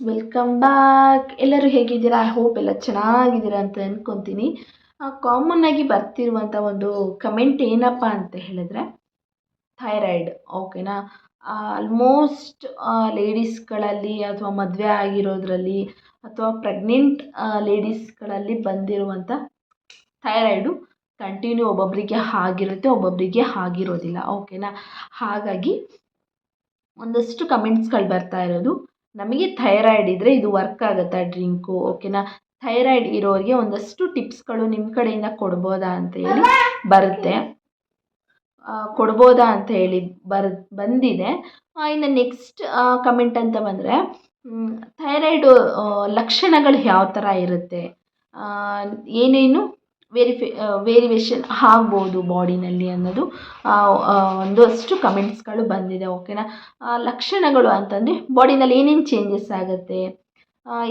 Welcome back ಎಲ್ಲರೂ ಹೇಗಿದ್ದೀರಾ? I hope ಎಲ್ಲ ಚೆನ್ನಾಗಿದ್ದೀರಾ ಅಂತ ಅಂದ್ಕೊತೀನಿ ಕಾಮನ್ ಆಗಿ ಬರ್ತಿರುವಂಥ ಒಂದು ಕಮೆಂಟ್ ಏನಪ್ಪ ಅಂತ ಹೇಳಿದ್ರೆ ಥೈರಾಯ್ಡ್ ಓಕೆನಾ ಆಲ್ಮೋಸ್ಟ್ ಲೇಡೀಸ್ಗಳಲ್ಲಿ ಅಥವಾ ಮದುವೆ ಆಗಿರೋದ್ರಲ್ಲಿ ಅಥವಾ ಪ್ರೆಗ್ನೆಂಟ್ ಲೇಡೀಸ್ಗಳಲ್ಲಿ ಬಂದಿರುವಂಥ ಥೈರಾಯ್ಡು ಕಂಟಿನ್ಯೂ ಒಬ್ಬೊಬ್ಬರಿಗೆ ಆಗಿರುತ್ತೆ ಒಬ್ಬೊಬ್ಬರಿಗೆ ಆಗಿರೋದಿಲ್ಲ ಓಕೆನಾ ಹಾಗಾಗಿ ಒಂದಷ್ಟು ಕಮೆಂಟ್ಸ್ಗಳು ಬರ್ತಾ ಇರೋದು. ನಮಗೆ ಥೈರಾಯ್ಡ್ ಇದ್ದರೆ ಇದು ವರ್ಕ್ ಆಗುತ್ತಾ ಡ್ರಿಂಕು ಓಕೆನಾ ಥೈರಾಯ್ಡ್ ಇರೋರಿಗೆ ಒಂದಷ್ಟು ಟಿಪ್ಸ್ಗಳು ನಿಮ್ಮ ಕಡೆಯಿಂದ ಕೊಡ್ಬೋದಾ ಅಂತ ಹೇಳಿ ಬರುತ್ತೆ. ಕೊಡ್ಬೋದಾ ಅಂತ ಹೇಳಿ ಬರ್, ಬಂದಿದೆ. ಇನ್ನು ನೆಕ್ಸ್ಟ್ ಕಮೆಂಟ್ ಅಂತ ಬಂದರೆ ಥೈರಾಯ್ಡು ಲಕ್ಷಣಗಳು ಯಾವ ಥರ ಇರುತ್ತೆ? ಏನೇನು? ವೇರಿಫಿ ವೇರಿಯೇಷನ್ ಆಗ್ಬೋದು ಬಾಡಿನಲ್ಲಿ ಅನ್ನೋದು ಒಂದಷ್ಟು ಕಮೆಂಟ್ಸ್ಗಳು ಬಂದಿದೆ ಓಕೆನಾ ಲಕ್ಷಣಗಳು ಅಂತಂದರೆ ಬಾಡಿನಲ್ಲಿ ಏನೇನು ಚೇಂಜಸ್ ಆಗುತ್ತೆ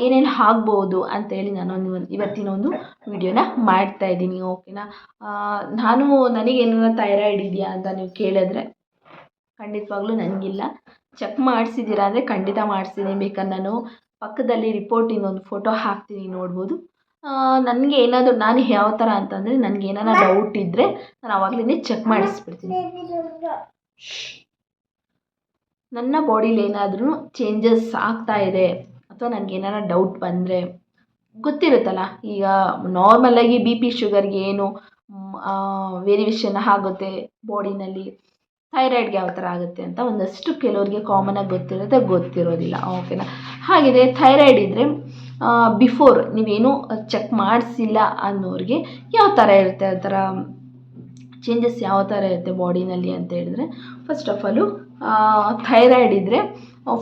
ಏನೇನು ಆಗ್ಬೋದು ಅಂತೇಳಿ ನಾನು ಒಂದು ಇವತ್ತಿನ ಒಂದು ವಿಡಿಯೋನ ಮಾಡ್ತಾ ಇದ್ದೀನಿ ಓಕೆನಾ ನಾನು ನನಗೇನಾರ ಥೈರಾಯ್ಡ್ ಇದೆಯಾ ಅಂತ ನೀವು ಕೇಳಿದ್ರೆ ಖಂಡಿತವಾಗ್ಲೂ ನನಗಿಲ್ಲ ಚೆಕ್ ಮಾಡಿಸಿದ್ದೀರಾ ಅಂದರೆ ಖಂಡಿತ ಮಾಡಿಸಿದ್ದೀನಿ, ಬೇಕಾದ್ರೆ ನಾನು ಪಕ್ಕದಲ್ಲಿ ರಿಪೋರ್ಟಿಂದ ಒಂದು ಫೋಟೋ ಹಾಕ್ತೀನಿ, ನೋಡ್ಬೋದು. ನನಗೆ ಏನಾದರೂ ನಾನು ಯಾವ ಥರ ಅಂತಂದರೆ ನನಗೆ ಏನಾರ ಡೌಟ್ ಇದ್ದರೆ ನಾನು ಆವಾಗಲೇ ಚೆಕ್ ಮಾಡಿಸ್ಬಿಡ್ತೀನಿ. ನನ್ನ ಬಾಡೀಲಿ ಏನಾದರೂ ಚೇಂಜಸ್ ಆಗ್ತಾ ಇದೆ ಅಥವಾ ನನಗೆ ಏನಾರ ಡೌಟ್ ಬಂದರೆ, ಗೊತ್ತಿರುತ್ತಲ್ಲ? ಈಗ ನಾರ್ಮಲಾಗಿ ಬಿ ಪಿ ಶುಗರ್ಗೆ ಏನು ವೇರಿಯೇಷನ್ ಆಗುತ್ತೆ ಬಾಡಿನಲ್ಲಿ ಥೈರಾಯ್ಡ್ಗೆ ಯಾವ ಥರ ಆಗುತ್ತೆ ಅಂತ ಒಂದಷ್ಟು ಕೆಲವ್ರಿಗೆ ಆಗಿ ಗೊತ್ತಿರುತ್ತೆ, ಗೊತ್ತಿರೋದಿಲ್ಲ. ಓಕೆನಾ ಹಾಗಿದೆ ಥೈರಾಯ್ಡ್ ಇದ್ದರೆ ಬಿಫೋರ್ ನೀವೇನು ಚೆಕ್ ಮಾಡಿಸಿಲ್ಲ ಅನ್ನೋರಿಗೆ ಯಾವ ಥರ ಇರುತ್ತೆ, ಆ ಥರ ಚೇಂಜಸ್ ಯಾವ ಥರ ಇರುತ್ತೆ ಬಾಡಿನಲ್ಲಿ ಅಂತ ಹೇಳಿದ್ರೆ ಫಸ್ಟ್ ಆಫ್ ಆಲು ಥೈರಾಯ್ಡ್ ಇದ್ದರೆ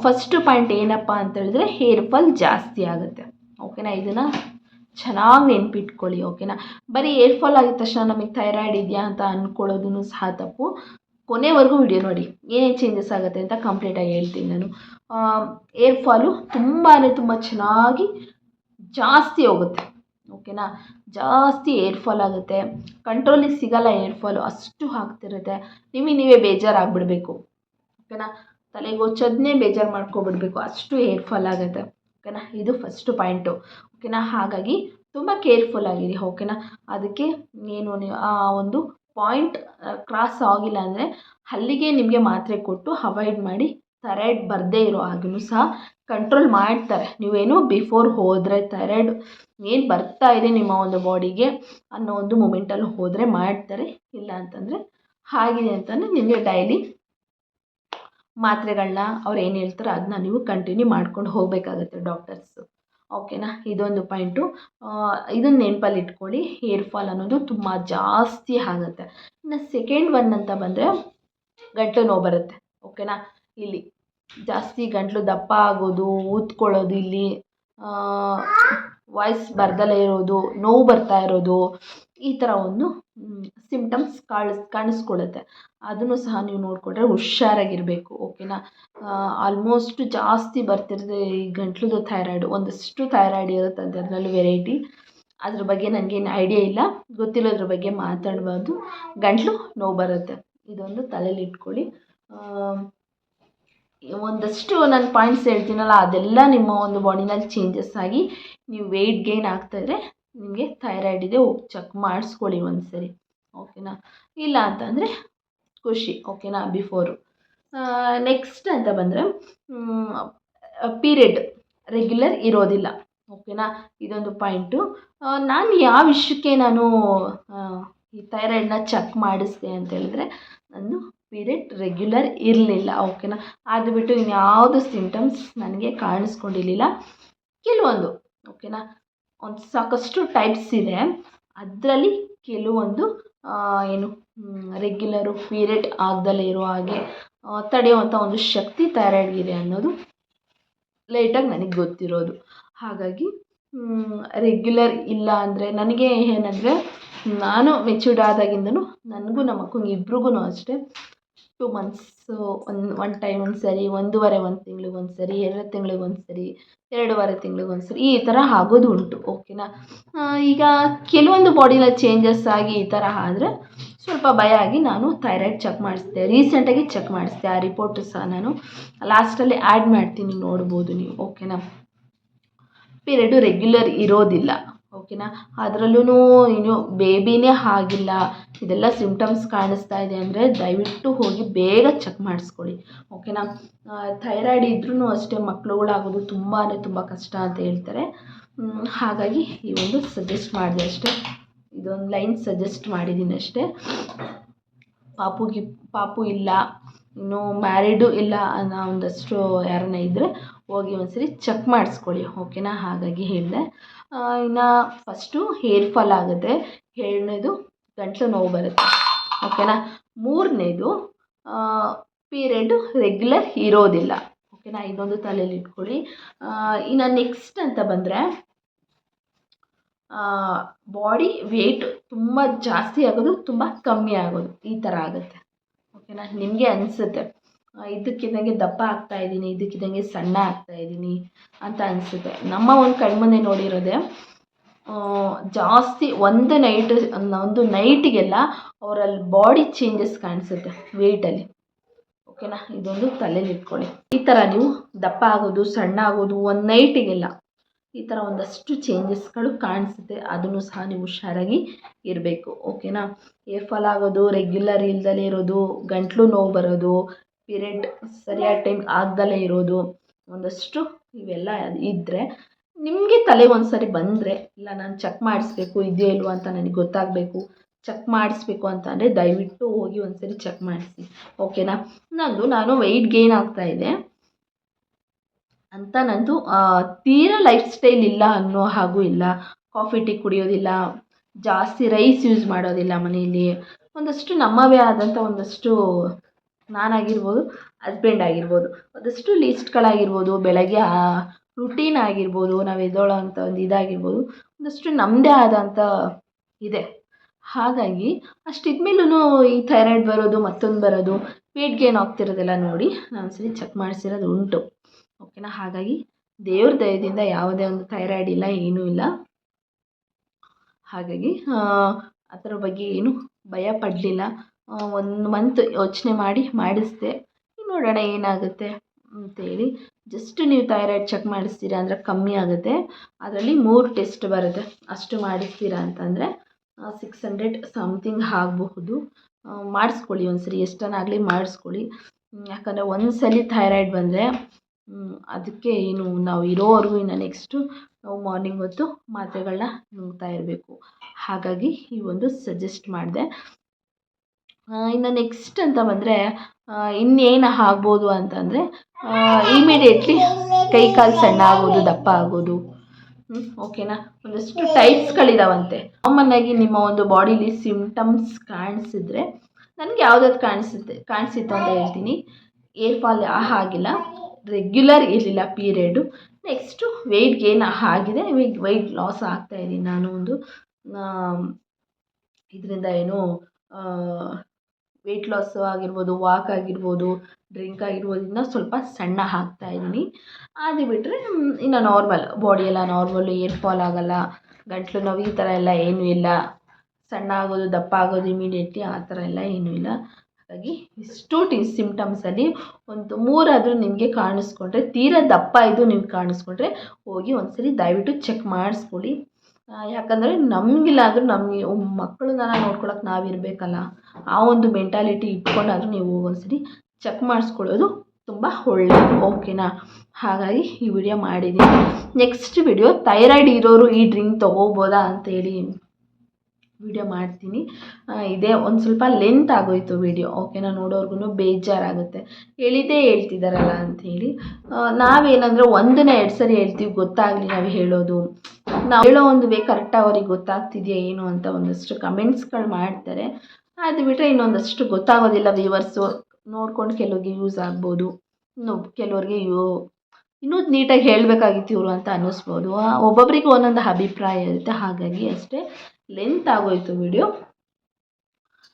ಫಸ್ಟ್ ಪಾಯಿಂಟ್ ಏನಪ್ಪ ಅಂತ ಹೇಳಿದ್ರೆ ಹೇರ್ ಫಾಲ್ ಜಾಸ್ತಿ ಆಗುತ್ತೆ. ಓಕೆನಾ ಇದನ್ನು ಚೆನ್ನಾಗಿ ನೆನ್ಪಿಟ್ಕೊಳ್ಳಿ. ಓಕೆನಾ ಬರೀ ಏರ್ ಫಾಲ್ ಆಗಿದ ತಕ್ಷಣ ನಮಗೆ ಥೈರಾಯ್ಡ್ ಇದೆಯಾ ಅಂತ ಅಂದ್ಕೊಳ್ಳೋದೂ ಸಹ ತಪ್ಪು. ಕೊನೆವರೆಗೂ ವಿಡಿಯೋ ನೋಡಿ. ಏನೇನು ಚೇಂಜಸ್ ಆಗುತ್ತೆ ಅಂತ ಕಂಪ್ಲೀಟಾಗಿ ಹೇಳ್ತೀನಿ ನಾನು. ಏರ್ ಫಾಲು ತುಂಬಾ ತುಂಬ ಚೆನ್ನಾಗಿ ಜಾಸ್ತಿ ಹೋಗುತ್ತೆ. ಓಕೆನಾ ಜಾಸ್ತಿ ಏರ್ ಫಾಲ್ ಆಗುತ್ತೆ. ಕಂಟ್ರೋಲಿಗೆ ಸಿಗಲ್ಲ ಏರ್ ಫಾಲು ಅಷ್ಟು ಆಗ್ತಿರುತ್ತೆ. ನಿಮಗೆ ನೀವೇ ಬೇಜಾರಾಗ್ಬಿಡ್ಬೇಕು. ಓಕೆನಾ ತಲೆಗೆ ಹೊಚ್ಚೋದನ್ನೇ ಬೇಜಾರು ಮಾಡ್ಕೊಬಿಡ್ಬೇಕು. ಅಷ್ಟು ಏರ್ ಫಾಲ್ ಆಗುತ್ತೆ. ಓಕೆನಾ ಇದು ಫಸ್ಟು ಪಾಯಿಂಟು ಓಕೆನಾ ಹಾಗಾಗಿ ತುಂಬ ಕೇರ್ಫುಲ್ ಆಗಿರಿ. ಓಕೆನಾ ಅದಕ್ಕೆ ಏನು ಆ ಒಂದು ಪಾಯಿಂಟ್ ಕ್ರಾಸ್ ಆಗಿಲ್ಲ ಅಂದರೆ ಅಲ್ಲಿಗೆ ನಿಮಗೆ ಮಾತ್ರೆ ಕೊಟ್ಟು ಅವಾಯ್ಡ್ ಮಾಡಿ ಥೈರಾಯ್ಡ್ ಬರದೇ ಇರೋ ಹಾಗೂ ಸಹ ಕಂಟ್ರೋಲ್ ಮಾಡ್ತಾರೆ. ನೀವೇನು ಬಿಫೋರ್ ಹೋದರೆ ಥೈರಾಯ್ಡ್ ಏನು ಬರ್ತಾ ಇದೆ ನಿಮ್ಮ ಒಂದು ಬಾಡಿಗೆ ಅನ್ನೋ ಒಂದು ಮೂಮೆಂಟಲ್ಲಿ ಹೋದರೆ ಮಾಡ್ತಾರೆ. ಇಲ್ಲ ಅಂತಂದರೆ ಆಗಿದೆ ಅಂತಂದರೆ ನಿಮಗೆ ಡೈಲಿ ಮಾತ್ರೆಗಳನ್ನ ಅವ್ರು ಏನು ಹೇಳ್ತಾರೋ ಅದನ್ನ ನೀವು ಕಂಟಿನ್ಯೂ ಮಾಡ್ಕೊಂಡು ಹೋಗಬೇಕಾಗತ್ತೆ ಡಾಕ್ಟರ್ಸು ಓಕೆನಾ ಇದೊಂದು ಪಾಯಿಂಟು ಇದನ್ನು ನೆನಪಲ್ಲಿ ಇಟ್ಕೊಳ್ಳಿ. ಹೇರ್ ಫಾಲ್ ಅನ್ನೋದು ತುಂಬ ಜಾಸ್ತಿ ಆಗುತ್ತೆ. ಇನ್ನು ಸೆಕೆಂಡ್ ಒನ್ ಅಂತ ಬಂದರೆ ಗಂಟಲು ನೋವು ಬರುತ್ತೆ. ಓಕೆನಾ ಇಲ್ಲಿ ಜಾಸ್ತಿ ಗಂಟಲು ದಪ್ಪ ಆಗೋದು, ಊದ್ಕೊಳ್ಳೋದು ಇಲ್ಲಿ ವಾಯ್ಸ್ ಬರ್ದಲೇ ಇರೋದು, ನೋವು ಬರ್ತಾ ಇರೋದು ಈ ಥರ ಒಂದು ಸಿಮ್ಟಮ್ಸ್ ಕಾಣಿಸ್ ಕಾಣಿಸ್ಕೊಳ್ಳುತ್ತೆ. ಅದನ್ನು ಸಹ ನೀವು ನೋಡಿಕೊಂಡ್ರೆ ಹುಷಾರಾಗಿರಬೇಕು ಓಕೆನಾ ಆಲ್ಮೋಸ್ಟ್ ಜಾಸ್ತಿ ಬರ್ತಿರೋದೇ ಈ ಗಂಟ್ಲದ್ದು ಥೈರಾಯ್ಡು ಒಂದಷ್ಟು ಥೈರಾಯ್ಡ್ ಇರುತ್ತಂತೆ ಅದರಲ್ಲೂ ವೆರೈಟಿ ಅದ್ರ ಬಗ್ಗೆ ನನಗೇನು ಐಡಿಯಾ ಇಲ್ಲ. ಗೊತ್ತಿರೋದ್ರ ಬಗ್ಗೆ ಮಾತಾಡಬಾರ್ದು. ಗಂಟಲು ನೋವು ಬರುತ್ತೆ. ಇದೊಂದು ತಲೆಯಲ್ಲಿ ಇಟ್ಕೊಳ್ಳಿ. ಒಂದಷ್ಟು ನಾನು ಪಾಯಿಂಟ್ಸ್ ಹೇಳ್ತೀನಲ್ಲ, ಅದೆಲ್ಲ ನಿಮ್ಮ ಒಂದು ಬಾಡಿನಲ್ಲಿ ಚೇಂಜಸ್ ಆಗಿ ನೀವು ವೆಯ್ಟ್ ಗೇನ್ ಆಗ್ತಾಯಿದ್ರೆ ನಿಮಗೆ ಥೈರಾಯ್ಡ್ ಇದೆ, ಹೋಗಿ ಚೆಕ್ ಮಾಡಿಸ್ಕೊಳ್ಳಿ ಒಂದು ಸರಿ ಓಕೆನಾ ಇಲ್ಲ ಅಂತಂದರೆ ಖುಷಿ. ಓಕೆನಾ ಬಿಫೋರು ನೆಕ್ಸ್ಟ್ ಅಂತ ಬಂದರೆ ಪೀರಿಯಡ್ ರೆಗ್ಯುಲರ್ ಇರೋದಿಲ್ಲ. ಓಕೆನಾ ಇದೊಂದು ಪಾಯಿಂಟು ನಾನು ಯಾವ ವಿಷಯಕ್ಕೆ ನಾನು ಈ ಥೈರಾಯ್ಡ್ನ ಚೆಕ್ ಮಾಡಿಸಿದೆ ಅಂತ ಹೇಳಿದ್ರೆ ನಂದು ಪೀರಿಯಡ್ ರೆಗ್ಯುಲರ್ ಇರಲಿಲ್ಲ. ಓಕೆನಾ ಅದು ಬಿಟ್ಟು ಇನ್ಯಾವುದು ಸಿಂಟಮ್ಸ್ ನನಗೆ ಕಾಣಿಸ್ಕೊಂಡಿರಲಿಲ್ಲ. ಕೆಲವೊಂದು. ಓಕೆನಾ ಒಂದು ಸಾಕಷ್ಟು ಟೈಪ್ಸ್ ಇದೆ. ಅದರಲ್ಲಿ ಕೆಲವೊಂದು ಏನು ರೆಗ್ಯುಲರು ಪೀರಿಯಡ್ ಆಗದಲೇ ಇರೋ ಹಾಗೆ ತಡೆಯುವಂಥ ಒಂದು ಶಕ್ತಿ ಥೈರಾಯ್ಡ್ಗಿದೆ ಅನ್ನೋದು ಲೇಟಾಗಿ ನನಗೆ ಗೊತ್ತಿರೋದು. ಹಾಗಾಗಿ ರೆಗ್ಯುಲರ್ ಇಲ್ಲ ಅಂದರೆ ನನಗೆ ಏನಂದರೆ, ನಾನು ಮೆಚ್ಯೂರ್ಡ್ ಆದಾಗಿಂದನೂ ನನಗೂ ನಮ್ಮ ಅಕ್ಕಂಗೆ ಇಬ್ರಿಗೂ ಅಷ್ಟೇ two months one one time ಒಂದು ಸರಿ ಒಂದೂವರೆ ಒಂದು ತಿಂಗ್ಳಿಗೆ ಒಂದು ಸರಿ ಎರಡು ತಿಂಗ್ಳಿಗೆ ಒಂದು ಸರಿ ಎರಡೂವರೆ ತಿಂಗ್ಳಿಗೆ ಒಂದು ಸರಿ ಈ ಥರ ಆಗೋದು ಉಂಟು ಓಕೆನಾ ಈಗ ಕೆಲವೊಂದು ಬಾಡಿಲ ಚೇಂಜಸ್ ಆಗಿ ಈ ಥರ ಆದರೆ ಸ್ವಲ್ಪ ಭಯ ಆಗಿ ನಾನು ಥೈರಾಯ್ಡ್ ಚೆಕ್ ಮಾಡಿಸಿದೆ ರೀಸೆಂಟಾಗಿ ಚೆಕ್ ಮಾಡಿಸಿದೆ, ಆ ರಿಪೋರ್ಟು ಸಹ ನಾನು ಲಾಸ್ಟಲ್ಲಿ ಆ್ಯಡ್ ಮಾಡ್ತೀನಿ ನೋಡ್ಬೋದು ನೀವು ಓಕೆನಾ ಪೀರಿಯಡು ರೆಗ್ಯುಲರ್ ಇರೋದಿಲ್ಲ. ಓಕೆನಾ ಅದರಲ್ಲೂ ಏನು ಬೇಬಿನೇ ಆಗಿಲ್ಲ. ಇದೆಲ್ಲ ಸಿಂಪ್ಟಮ್ಸ್ ಕಾಣಿಸ್ತಾ ಇದೆ ಅಂದರೆ ದಯವಿಟ್ಟು ಹೋಗಿ ಬೇಗ ಚೆಕ್ ಮಾಡಿಸ್ಕೊಳ್ಳಿ. ಓಕೆನಾ ಥೈರಾಯ್ಡ್ ಇದ್ರೂ ಅಷ್ಟೇ ಮಕ್ಳುಗಳಾಗೋದು ತುಂಬಾ ತುಂಬ ಕಷ್ಟ ಅಂತ ಹೇಳ್ತಾರೆ. ಹಾಗಾಗಿ ಈ ಒಂದು ಸಜೆಸ್ಟ್ ಮಾಡಿದೆ ಅಷ್ಟೇ. ಇದೊಂದು ಲೈನ್ ಸಜೆಸ್ಟ್ ಮಾಡಿದ್ದೀನಿ ಅಷ್ಟೇ. ಪಾಪುಗೆ, ಪಾಪು ಇಲ್ಲ, ಇನ್ನು ಮ್ಯಾರಿಡು ಇಲ್ಲ ಅನ್ನೋ ಒಂದಷ್ಟು ಯಾರನ್ನ ಇದ್ದರೆ ಹೋಗಿ ಒಂದ್ಸರಿ ಚೆಕ್ ಮಾಡಿಸ್ಕೊಳ್ಳಿ. ಓಕೆನಾ ಹಾಗಾಗಿ ಹೇಳಿದೆ. ಇನ್ನು ಫಸ್ಟು ಹೇರ್ ಫಾಲ್ ಆಗುತ್ತೆ. ಎರಡನೇದು ಗಂಟಲು ನೋವು ಬರುತ್ತೆ. ಓಕೆನಾ ಮೂರನೇದು ಪೀರಿಯಡ್ ರೆಗ್ಯುಲರ್ ಇರೋದಿಲ್ಲ. ಓಕೆನಾ ಇದೊಂದು ತಲೆಯಲ್ಲಿ ಇಟ್ಕೊಳ್ಳಿ. ಇನ್ನು ನೆಕ್ಸ್ಟ್ ಅಂತ ಬಂದರೆ ಬಾಡಿ ವೇಟ್ ತುಂಬ ಜಾಸ್ತಿ ಆಗೋದು, ತುಂಬ ಕಮ್ಮಿ ಆಗೋದು. ಈ ಥರ ಆಗುತ್ತೆ. ಓಕೆನಾ ನಿಮಗೆ ಅನಿಸುತ್ತೆ. ಇದ್ದಕ್ಕಿದ್ದಂಗೆ ದಪ್ಪ ಆಗ್ತಾ ಇದ್ದೀನಿ ಇದ್ದಕ್ಕಿದ್ದಂಗೆ ಸಣ್ಣ ಆಗ್ತಾ ಇದ್ದೀನಿ ಅಂತ ಅನಿಸುತ್ತೆ. ನಮ್ಮ ಒಂದು ಕಣ್ಮನೆ ನೋಡಿರೋದೆ ಜಾಸ್ತಿ ಒಂದು ನೈಟ್, ಒಂದು ನೈಟಿಗೆಲ್ಲ ಅವರಲ್ಲಿ ಬಾಡಿ ಚೇಂಜಸ್ ಕಾಣಿಸುತ್ತೆ ವೆಯ್ಟಲ್ಲಿ ಓಕೆನಾ? ಇದೊಂದು ತಲೆಯಲ್ಲಿ ಇಟ್ಕೊಳ್ಳಿ. ಈ ಥರ ನೀವು ದಪ್ಪ ಆಗೋದು, ಸಣ್ಣ ಆಗೋದು ಒಂದು ನೈಟಿಗೆಲ್ಲ ಈ ಥರ ಒಂದಷ್ಟು ಚೇಂಜಸ್ಗಳು ಕಾಣಿಸುತ್ತೆ. ಅದನ್ನು ಸಹ ನೀವು ಹುಷಾರಾಗಿ ಇರಬೇಕು. ಓಕೆನಾ? ಏರ್ಫಾಲ್ ಆಗೋದು, ರೆಗ್ಯುಲರ್ ಇಲ್ದಲೇ ಇರೋದು, ಗಂಟ್ಲು ನೋವು ಬರೋದು ಪೀರಿಯಡ್ ಸರಿಯಾದ ಟೈಮ್ ಆಗ್ದಲೇ ಇರೋದು, ಒಂದಷ್ಟು ಇವೆಲ್ಲ ಇದ್ದರೆ ನಿಮಗೆ ತಲೆಗೆ ಒಂದ್ಸರಿ ಬಂದ್ರೆ ಬಂದರೆ ಇಲ್ಲ ನಾನು ಚೆಕ್ ಮಾಡಿಸ್ಬೇಕು, ಇದೆಯೋ ಇಲ್ವೋ ಅಂತ ನನಗೆ ಗೊತ್ತಾಗಬೇಕು ಚೆಕ್ ಮಾಡಿಸ್ಬೇಕು ಅಂತ ಅಂದರೆ ದಯವಿಟ್ಟು ಹೋಗಿ ಒಂದು ಸರಿ ಚೆಕ್ ಮಾಡಿಸಿ ಓಕೆನಾ ನಂದು, ನಾನು ವೆಯ್ಟ್ ಗೇನ್ ಆಗ್ತಾ ಇದೆ. ಅಂತ ನಂದು ತೀರಾ ಲೈಫ್ ಸ್ಟೈಲ್ ಇಲ್ಲ ಅನ್ನೋ ಹಾಗೂ ಇಲ್ಲ. ಕಾಫಿ ಟೀ ಕುಡಿಯೋದಿಲ್ಲ. ಜಾಸ್ತಿ ರೈಸ್ ಯೂಸ್ ಮಾಡೋದಿಲ್ಲ ಮನೆಯಲ್ಲಿ. ಒಂದಷ್ಟು ನಮ್ಮವೇ ಆದಂಥ ಒಂದಷ್ಟು ನಾನಾಗಿರ್ಬೋದು ಹಸ್ಬೆಂಡ್ ಆಗಿರ್ಬೋದು, ಒಂದಷ್ಟು ಲೀಸ್ಟ್ಗಳಾಗಿರ್ಬೋದು ಬೆಳಗ್ಗೆ ರುಟೀನ್ ಆಗಿರ್ಬೋದು, ನಾವು ಎದ್ದೋಳೋ ಅಂಥ ಒಂದು ಇದಾಗಿರ್ಬೋದು, ಒಂದಷ್ಟು ನಮ್ಮದೇ ಆದಂಥ ಇದೆ. ಹಾಗಾಗಿ ಅಷ್ಟಿದ್ಮೇಲೂ ಈ ಥೈರಾಯ್ಡ್ ಬರೋದು, ಮತ್ತೊಂದು ಬರೋದು ವೇಟ್ ಗೇನ್ ಆಗ್ತಿರೋದೆಲ್ಲ ನೋಡಿ ನಾನು ಸರಿ ಚೆಕ್ ಮಾಡಿಸಿರೋದು ಉಂಟು. ಓಕೆನಾ ಹಾಗಾಗಿ ದೇವ್ರ ದಯದಿಂದ ಯಾವುದೇ ಒಂದು ಥೈರಾಯ್ಡ್ ಇಲ್ಲ, ಏನೂ ಇಲ್ಲ. ಹಾಗಾಗಿ ಅದರ ಬಗ್ಗೆ ಏನು ಭಯ ಪಡಲಿಲ್ಲ. ಒಂದು ಮಂತ್ ಯೋಚನೆ ಮಾಡಿ ಮಾಡಿಸಿದೆ. ನೋಡೋಣ ಏನಾಗುತ್ತೆ ಅಂತೇಳಿ ಜಸ್ಟ್ ನೀವು ಥೈರಾಯ್ಡ್ ಚೆಕ್ ಮಾಡಿಸ್ತೀರಾ ಅಂದರೆ ಕಮ್ಮಿ ಆಗುತ್ತೆ. ಅದರಲ್ಲಿ ಮೂರು ಟೆಸ್ಟ್ ಬರುತ್ತೆ. ಅಷ್ಟು ಮಾಡಿಸ್ತೀರಾ ಅಂತಂದರೆ ಸಿಕ್ಸ್ ಹಂಡ್ರೆಡ್ ಸಮ್ಥಿಂಗ್ ಆಗಬಹುದು. ಮಾಡಿಸ್ಕೊಳ್ಳಿ ಒಂದು ಸರಿ ಎಷ್ಟನ್ನಾಗಲಿ ಮಾಡಿಸ್ಕೊಳ್ಳಿ. ಯಾಕಂದರೆ ಒಂದು ಸಲ ಥೈರಾಯ್ಡ್ ಬಂದರೆ ಅದಕ್ಕೆ ಏನು ನಾವು ಇರೋವರೆಗೂ ಇನ್ನು ನೆಕ್ಸ್ಟು ನಾವು ಮಾರ್ನಿಂಗ್ ಹೊತ್ತು ಮಾತ್ರೆಗಳನ್ನ ನುಂಗ್ತಾ ಇರಬೇಕು. ಹಾಗಾಗಿ ಈ ಒಂದು ಸಜೆಸ್ಟ್ ಮಾಡಿದೆ. ಇನ್ನು ನೆಕ್ಸ್ಟ್ ಅಂತ ಬಂದರೆ ಇನ್ನೇನು ಆಗ್ಬೋದು ಅಂತಂದರೆ ಇಮಿಡಿಯೇಟ್ಲಿ ಕೈ ಕಾಲು ಸಣ್ಣ ಆಗೋದು, ದಪ್ಪ ಆಗೋದು. ಓಕೆನಾ ಒಂದಷ್ಟು ಟೈಪ್ಸ್ಗಳಿದಾವಂತೆ ಕಾಮನ್ ಆಗಿ ನಿಮ್ಮ ಒಂದು ಬಾಡಿಲಿ ಸಿಮ್ಟಮ್ಸ್ ಕಾಣಿಸಿದ್ರೆ, ನನಗೆ ಯಾವುದಾದ್ರು ಕಾಣಿಸುತ್ತೆ, ಕಾಣಿಸಿತ್ತು ಅಂತ ಹೇಳ್ತೀನಿ. ಏರ್ ಫಾಲ್ ಆಗಿಲ್ಲ ರೆಗ್ಯುಲರ್ ಇರಲಿಲ್ಲ ಪೀರಿಯಡು ನೆಕ್ಸ್ಟು ವೆಯ್ಟ್ ಗೇನ್ ಆಗಿದೆ. ವೆಯ್ಟ್ ವೆಯ್ಟ್ ಲಾಸ್ ಆಗ್ತಾ ಇದ್ದೀನಿ ನಾನು ಒಂದು ಇದರಿಂದ ಏನು ವೆಯ್ಟ್ ಲಾಸ್ ಆಗಿರ್ಬೋದು ವಾಕ್ ಆಗಿರ್ಬೋದು ಡ್ರಿಂಕ್ ಆಗಿರ್ಬೋದು, ಇನ್ನೂ ಸ್ವಲ್ಪ ಸಣ್ಣ ಹಾಕ್ತಾ ಇದ್ದೀನಿ ಅದು ಬಿಟ್ಟರೆ ಇನ್ನು ನಾರ್ಮಲ್ ಬಾಡಿ ಎಲ್ಲ ನಾರ್ಮಲ್ಲು ಏರ್ ಫಾಲ್ ಆಗೋಲ್ಲ, ಗಂಟಲು ನೋವು ಈ ಥರ ಎಲ್ಲ ಏನೂ ಇಲ್ಲ. ಸಣ್ಣ ಆಗೋದು, ದಪ್ಪ ಆಗೋದು ಇಮಿಡಿಯೇಟ್ಲಿ ಆ ಥರ ಎಲ್ಲ ಏನೂ ಇಲ್ಲ. ಹಾಗಾಗಿ ಇಷ್ಟು ಟಿ ಸಿಂಪ್ಟಮ್ಸಲ್ಲಿ ಒಂದು ಮೂರಾದರೂ ನಿಮಗೆ ಕಾಣಿಸ್ಕೊಂಡ್ರೆ, ತೀರಾ ದಪ್ಪ ಇದು ನಿಮ್ಗೆ ಕಾಣಿಸ್ಕೊಂಡ್ರೆ ಹೋಗಿ ಒಂದು ಸರಿ ದಯವಿಟ್ಟು ಚೆಕ್ ಮಾಡಿಸ್ಕೊಳ್ಳಿ. ಯಾಕಂದರೆ ನಮಗಿಲ್ಲ ಅಂದರೂ ನಮಗೆ ಮಕ್ಕಳನ್ನ ನೋಡ್ಕೊಳಕ್ಕೆ ನಾವು ಇರಬೇಕಲ್ಲ, ಆ ಒಂದು ಮೆಂಟಾಲಿಟಿ ಇಟ್ಕೊಂಡಾದರೂ ನೀವು ಒಂದು ಸರಿ ಚೆಕ್ ಮಾಡಿಸ್ಕೊಳ್ಳೋದು ತುಂಬ ಒಳ್ಳೆಯದು ಓಕೆನಾ ಹಾಗಾಗಿ ಈ ವಿಡಿಯೋ ಮಾಡಿದ್ದೀನಿ. ನೆಕ್ಸ್ಟ್ ವಿಡಿಯೋ ಥೈರಾಯ್ಡ್ ಇರೋರು ಈ ಡ್ರಿಂಕ್ ತೊಗೋಬೋದಾ ಅಂತೇಳಿ ವಿಡಿಯೋ ಮಾಡ್ತೀನಿ. ಇದೇ, ಒಂದು ಸ್ವಲ್ಪ ಲೆಂತ್ ಆಗೋಯಿತು ವಿಡಿಯೋ ಓಕೆನಾ ನೋಡೋರ್ಗು ಬೇಜಾರಾಗುತ್ತೆ. ಹೇಳಿದ್ದೇ ಹೇಳ್ತಿದ್ದಾರಲ್ಲ ಅಂಥೇಳಿ ನಾವೇನಂದರೆ ಒಂದನ್ನ ಎರಡು ಸರಿ ಹೇಳ್ತೀವಿ, ಗೊತ್ತಾಗಲಿ ನಾವು ಹೇಳೋದು. ನಾವು ಹೇಳೋ ಒಂದು ವೇ ಕರೆಕ್ಟಾಗಿ ಅವ್ರಿಗೆ ಗೊತ್ತಾಗ್ತಿದೆಯಾ ಏನು ಅಂತ ಒಂದಷ್ಟು ಕಮೆಂಟ್ಸ್ಗಳು ಮಾಡ್ತಾರೆ. ಅದು ಬಿಟ್ಟರೆ ಇನ್ನೊಂದಷ್ಟು ಗೊತ್ತಾಗೋದಿಲ್ಲ ವ್ಯೂವರ್ಸು ನೋಡ್ಕೊಂಡು ಕೆಲವ್ರಿಗೆ ಯೂಸ್ ಆಗ್ಬೋದು, ಇನ್ನು ಕೆಲವ್ರಿಗೆ ಯೋ, ಇನ್ನೂ ನೀಟಾಗಿ ಹೇಳಬೇಕಾಗಿತ್ತು ಇವರು ಅಂತ ಅನ್ನಿಸ್ಬೋದು. ಒಬ್ಬೊಬ್ಬರಿಗೆ ಒಂದೊಂದು ಅಭಿಪ್ರಾಯ ಇರುತ್ತೆ, ಹಾಗಾಗಿ ಅಷ್ಟೇ ಲೆಂತ್ ಆಗೋಯಿತು ವಿಡಿಯೋ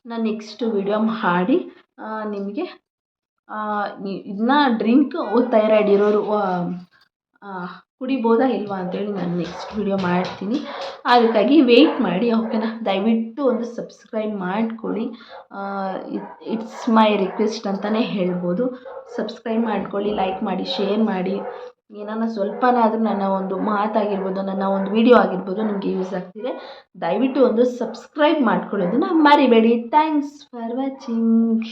ನಾನು ನೆಕ್ಸ್ಟ್ ವಿಡಿಯೋ ಮಾಡಿ ನಿಮಗೆ ಇದನ್ನ ಡ್ರಿಂಕ್ ಥೈರಾಯ್ಡ್ ಇರೋರು ಕುಡಿಬೋದಾ ಇಲ್ವಾ ಅಂತೇಳಿ ನಾನು ನೆಕ್ಸ್ಟ್ ವಿಡಿಯೋ ಮಾಡ್ತೀನಿ. ಅದಕ್ಕಾಗಿ ವೆಯ್ಟ್ ಮಾಡಿ ಓಕೆನಾ ದಯವಿಟ್ಟು ಒಂದು ಸಬ್ಸ್ಕ್ರೈಬ್ ಮಾಡ್ಕೊಳ್ಳಿ. ಇಟ್ಸ್ ಮೈ ರಿಕ್ವೆಸ್ಟ್ ಅಂತಲೇ ಹೇಳ್ಬೋದು. ಸಬ್ಸ್ಕ್ರೈಬ್ ಮಾಡ್ಕೊಳ್ಳಿ ಲೈಕ್ ಮಾಡಿ ಶೇರ್ ಮಾಡಿ. ಏನಾನ ಸ್ವಲ್ಪನಾದರೂ ನನ್ನ ಒಂದು ಮಾತಾಗಿರ್ಬೋದು, ನನ್ನ ಒಂದು ವಿಡಿಯೋ ಆಗಿರ್ಬೋದು ನಿಮಗೆ ಯೂಸ್ ಆಗ್ತಿದೆ. ದಯವಿಟ್ಟು ಒಂದು ಸಬ್ಸ್ಕ್ರೈಬ್ ಮಾಡ್ಕೊಳ್ಳೋದನ್ನ ಮರಿಬೇಡಿ. Thanks for watching